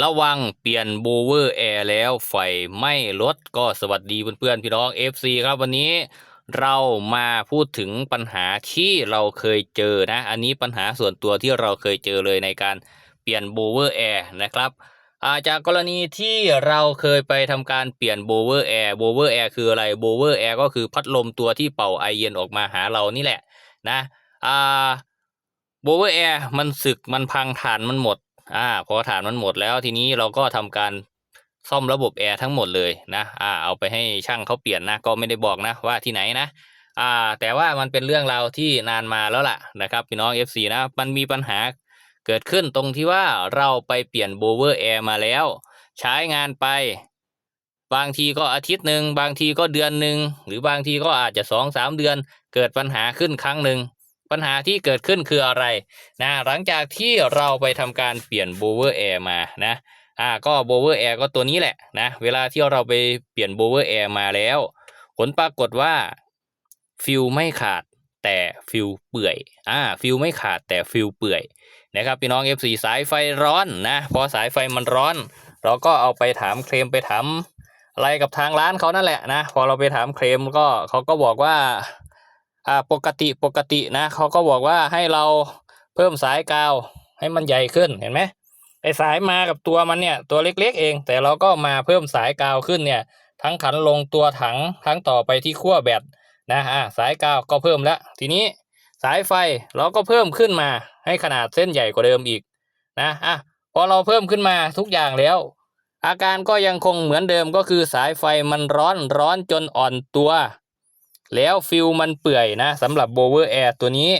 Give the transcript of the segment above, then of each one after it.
ระวังเปลี่ยนโบเวอร์แอร์แล้วไฟไม้รถก็สวัสดีเพื่อนๆพี่น้อง FC ครับวันนี้เรามาพูดถึงปัญหาที่เราเคยเจอนะ อันนี้ปัญหาส่วนตัวที่เราเคยเจอเลยในการเปลี่ยนโบเวอร์แอร์นะครับาจากกรณีที่เราเคยไปทำการเปลี่ยนโบเวอร์แอร์โบเวอร์แอร์คืออะไรโบเวอร์แอร์ก็คือพัดลมตัวที่เป่าไอเย็นออกมาหาเรานี่แหละนะอ่าโบเวอร์แอร์มันสึกมันพังฐานมันหมด อ่าพอฐานมันหมดแล้วทีนี้เราก็ทำการซ่อมระบบแอร์ทั้งหมดเลยนะอ่าเอาไปให้ช่างเขาเปลี่ยนนะ ก็ไม่ได้บอกนะว่าที่ไหนนะอ่าแต่ว่ามันเป็นเรื่องราวที่นานมาแล้วล่ะนะครับพี่น้อง FC นะมันมีปัญหาเกิดขึ้นตรงที่ว่าเราไปเปลี่ยนโบเวอร์แอร์มาแล้ว ใช้งานไป บางทีก็อาทิตย์หนึ่งบางทีก็เดือนหนึ่งหรือบางทีก็อาจจะสองสามเดือน เกิดปัญหาขึ้นครั้งหนึ่ง ปัญหาที่เกิดขึ้นคืออะไรนะหลังจากที่เราไปทำการเปลี่ยนโบเวอร์แอร์มานะอ่าก็โบเวอร์แอร์ก็ตัวนี้แหละนะเวลาที่เราไปเปลี่ยนโบเวอร์แอร์มาแล้ว ผลปรากฏว่าฟิลไม่ขาดแต่ฟิลเปื่อยอ่าฟิลไม่ขาดแต่ฟิลเปื่อยนะครับพี่น้อง F4 สายไฟร้อนนะพอสายไฟมันร้อน เราก็เอาไปถามเคลมไปถามอะไรกับทางร้านเขานั่นแหละนะพอเราไปถามเคลมก็เขาก็บอกว่า อ่าปกติปกตินะเขาก็บอกว่าให้เราเพิ่มสายกาวให้มันใหญ่ขึ้นเห็นไหมไอสายมากับตัวมันเนี่ยตัวเล็กๆเอง แต่เราก็มาเพิ่มสายกาวขึ้นเนี่ย ทั้งขันลงตัวถังทั้งต่อไปที่ขั้วแบตนะอ่าสายกาวก็เพิ่มแล้ว ทีนี้สายไฟเราก็เพิ่มขึ้นมาให้ขนาดเส้นใหญ่กว่าเดิมอีกนะอะพอเราเพิ่มขึ้นมาทุกอย่างแล้ว อาการก็ยังคงเหมือนเดิมก็คือสายไฟมันร้อนร้อนจนอ่อนตัว แล้วฟิลมันเปื่อยนะสำหรับโบเวอร์แอร์ตัวนี้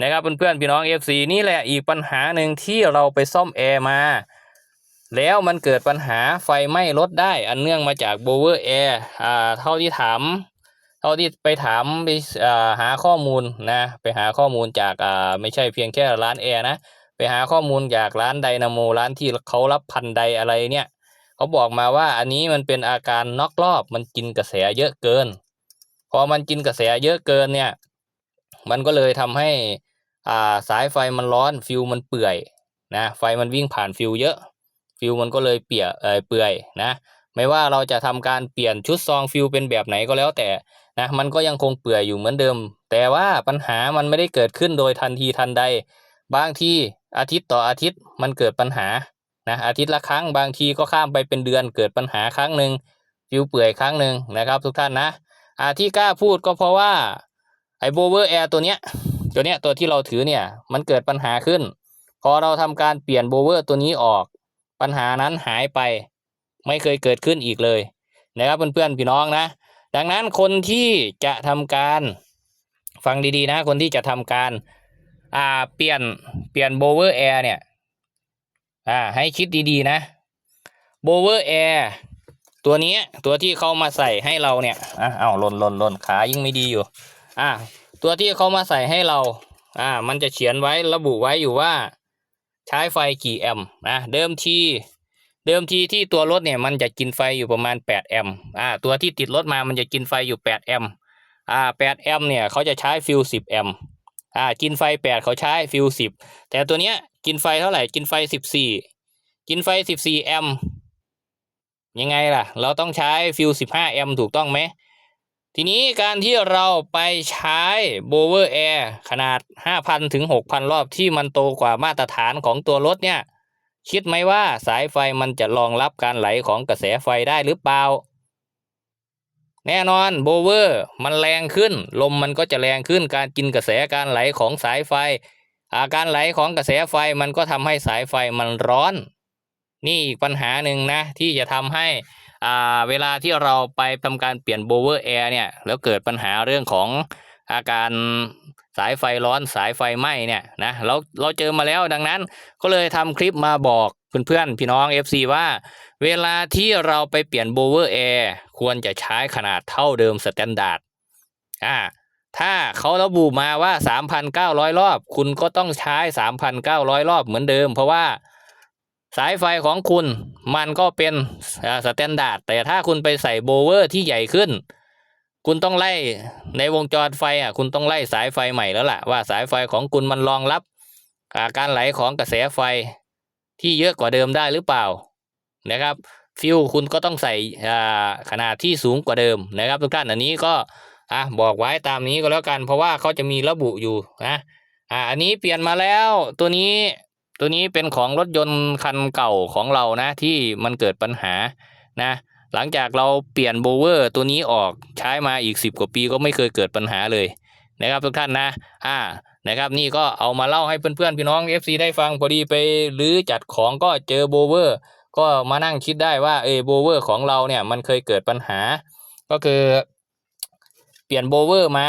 นะครับเพื่อนๆพี่น้อง FC นี่แหละอีกปัญหาหนึ่งที่เราไปซ่อมแอร์มาแล้วมันเกิดปัญหาไฟไหม้รถได้ อันเนื่องมาจากโบเวอร์แอร์อ่าเท่าที่ถาม เท่าที่ไปถามไปอ่าหาข้อมูลนะไปหาข้อมูลจากอ่าไม่ใช่เพียงแค่ร้านแอร์นะไปหาข้อมูลจากร้านไดนาโมร้านที่เขารับพันไดอะไรเนี่ยเขาบอกมาว่าอันนี้มันเป็นอาการน็อกรอบมันกินกระแสเยอะเกิน พอมันกินกระแสเยอะเกินเนี่ย มันก็เลยทำให้อ่าสายไฟมันร้อนฟิวมันเปื่อยนะไฟมันวิ่งผ่านฟิวเยอะฟิวมันก็เลยเปียเออเปื่อยนะไม่ว่าเราจะทำการเปลี่ยนชุดซองฟิวเป็นแบบไหนก็แล้วแต่นะมันก็ยังคงเปื่อยอยู่เหมือนเดิม แต่ว่าปัญหามันไม่ได้เกิดขึ้นโดยทันทีทันใด บางทีอาทิตย์ต่ออาทิตย์มันเกิดปัญหานะอาทิตย์ละครั้งบางทีก็ข้ามไปเป็นเดือนเกิดปัญหาครั้งหนึ่งฟิวเปื่อยครั้งหนึ่งนะครับ ทุกท่านนะ อ่าที่กล้าพูดก็เพราะว่าไอ้โบเวอร์แอร์ตัวเนี้ยตัวเนี้ยตัวที่เราถือเนี่ยมันเกิดปัญหาขึ้น พอเราทำการเปลี่ยนโบเวอร์ตัวนี้ออกปัญหานั้นหายไปไม่เคยเกิดขึ้นอีกเลยนะครับเพื่อนๆพี่น้องนะ ดังนั้นคนที่จะทำการฟังดีๆนะ คนที่จะทำการอ่าเปลี่ยนเปลี่ยนโบเวอร์แอร์เนี่ยอ่าให้คิดดีๆนะโบเวอร์แอร์ ตัวนี้ตัวที่เขามาใส่ให้เราเนี่ยอะเอาหล่นหล่นหล่นขายิ่งไม่ดีอยู่ อะตัวที่เขามาใส่ให้เรา อ่า มันจะเขียนไว้ระบุไว้อยู่ว่า ใช้ไฟกี่แอมป์นะเดิมทีเดิมทีที่ตัวรถเนี่ยมันจะกินไฟอยู่ประมาณ8แอมป์อ่าตัวที่ติดรถมามันจะกินไฟอยู่8แอมป์อ่า8แอมป์เนี่ยเขาจะใช้ฟิล10แอมป์อ่ากินไฟ 8 เขาใช้ฟิล10แต่ตัวเนี้ยกินไฟเท่าไหร่กินไฟ 14 กินไฟ 14แอมป์ ยังไงล่ะ เราต้องใช้ฟิล15 แอมป์ถูกต้องไหม ทีนี้การที่เราไปใช้โบเวอร์แอร์ขนาด 5,000 ถึง 6,000 รอบที่มันโตกว่ามาตรฐานของตัวรถเนี่ย คิดไหมว่าสายไฟมันจะรองรับการไหลของกระแสไฟได้หรือเปล่า แน่นอนโบเวอร์มันแรงขึ้น ลมมันก็จะแรงขึ้นการกินกระแสการไหลของสายไฟอาการไหลของกระแสไฟมันก็ทำให้สายไฟมันร้อน นี่อีกปัญหาหนึ่งนะ ที่จะทำให้อ่าเวลาที่เราไปทำการเปลี่ยนโบเวอร์แอร์เนี่ยแล้วเกิดปัญหาเรื่องของอาการสายไฟร้อนสายไฟไหม้เนี่ยนะเราเราเจอมาแล้วดังนั้นก็เลยทำคลิปมาบอกเพื่อนๆพี่น้อง FC ว่า เวลาที่เราไปเปลี่ยนโบเวอร์แอร์ควรจะใช้ขนาดเท่าเดิมสแตนดาร์ดอ่าถ้าเขาระบุมาว่า 3,900 รอบ คุณก็ต้องใช้ 3,900 รอบเหมือนเดิม เพราะว่า สายไฟของคุณมันก็เป็นสแตนดาร์ดแต่ถ้าคุณไปใส่โบเวอร์ที่ใหญ่ขึ้น คุณต้องไล่ในวงจรไฟอะคุณต้องไล่สายไฟใหม่แล้วล่ะว่าสายไฟของคุณมันรองรับาการไหลของกระแสไฟที่เยอะกว่าเดิมได้หรือเปล่านะครับฟิวคุณก็ต้องใส่ขนาดที่สูงกว่าเดิมนะครับ ทุกท่านอันนี้ก็อะบอกไว้ตามนี้ก็แล้วกัน เพราะว่าเขาจะมีระบุอยู่นะอ่าอันนี้เปลี่ยนมาแล้วตัวนี้ ตัวนี้เป็นของรถยนต์คันเก่าของเรานะที่มันเกิดปัญหานะ หลังจากเราเปลี่ยนโบเวอร์ตัวนี้ออกใช้มาอีก 10 กว่าปีก็ไม่เคยเกิดปัญหาเลยนะครับทุกท่านนะ อ่า นะครับนี่ก็เอามาเล่าให้เพื่อนๆพี่น้อง FC ได้ฟังพอดีไปรื้อจัดของก็เจอโบเวอร์ก็มานั่งคิดได้ว่าเออโบเวอร์ของเราเนี่ยมันเคยเกิดปัญหา ก็คือเปลี่ยนโบเวอร์มา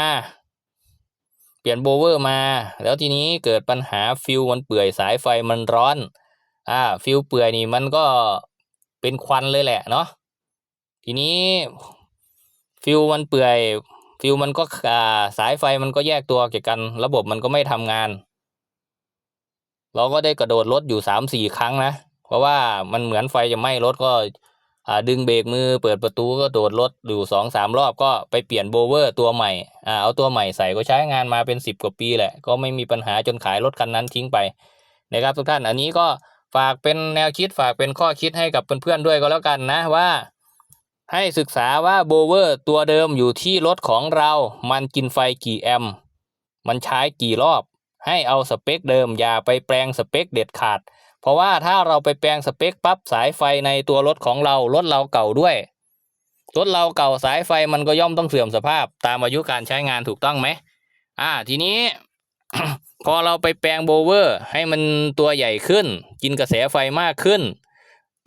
เปลี่ยนโบเวอร์มา แล้วทีนี้เกิดปัญหาฟิวมันเปื่อยสายไฟมันร้อน อ่า ฟิวเปื่อยนี่มันก็เป็นควันเลยแหละเนาะทีนี้ฟิวมันเปื่อย ฟิวมันก็อ่าสายไฟมันก็แยกตัวจากกัน ระบบมันก็ไม่ทำงาน เราก็ได้กระโดดรถอยู่สามสี่ครั้งนะ เพราะว่ามันเหมือนไฟจะไหม้รถก็ ดึงเบรกมือเปิดประตูก็โดดรถอยู่สองสามรอบก็ไปเปลี่ยนโบเวอร์ตัวใหม่อ่าเอาตัวใหม่ใส่ก็ใช้งานมาเป็นสิบกว่าปีแหละ ก็ไม่มีปัญหาจนขายรถคันนั้นทิ้งไปนะครับทุกท่านอันนี้ก็ฝากเป็นแนวคิดฝากเป็นข้อคิดให้กับเพื่อนๆด้วยก็แล้วกันนะว่า ให้ศึกษาว่าโบเวอร์ตัวเดิมอยู่ที่รถของเรา มันกินไฟกี่แอมมันใช้กี่รอบ ให้เอาสเปคเดิมอย่าไปแปลงสเปคเด็ดขาด เพราะว่าถ้าเราไปแปลงสเปคปั๊บสายไฟในตัวรถของเรารถเราเก่าด้วย รถเราเก่าสายไฟมันก็ย่อมต้องเสื่อมสภาพ ตามอายุการใช้งานถูกต้องไหมอ่าทีนี้พอเราไปแปลงโบเวอร์ ให้มันตัวใหญ่ขึ้น กินกระแสไฟมากขึ้น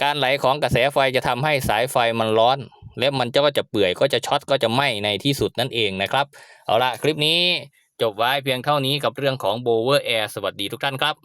การไหลของกระแสไฟจะทำให้สายไฟมันร้อน และมันก็จะเปื่อยก็จะช็อตก็จะไหม้ในที่สุดนั่นเองนะครับ เอาละคลิปนี้จบไว้เพียงเท่านี้กับเรื่องของโบเวอร์แอร์สวัสดีทุกท่านครับ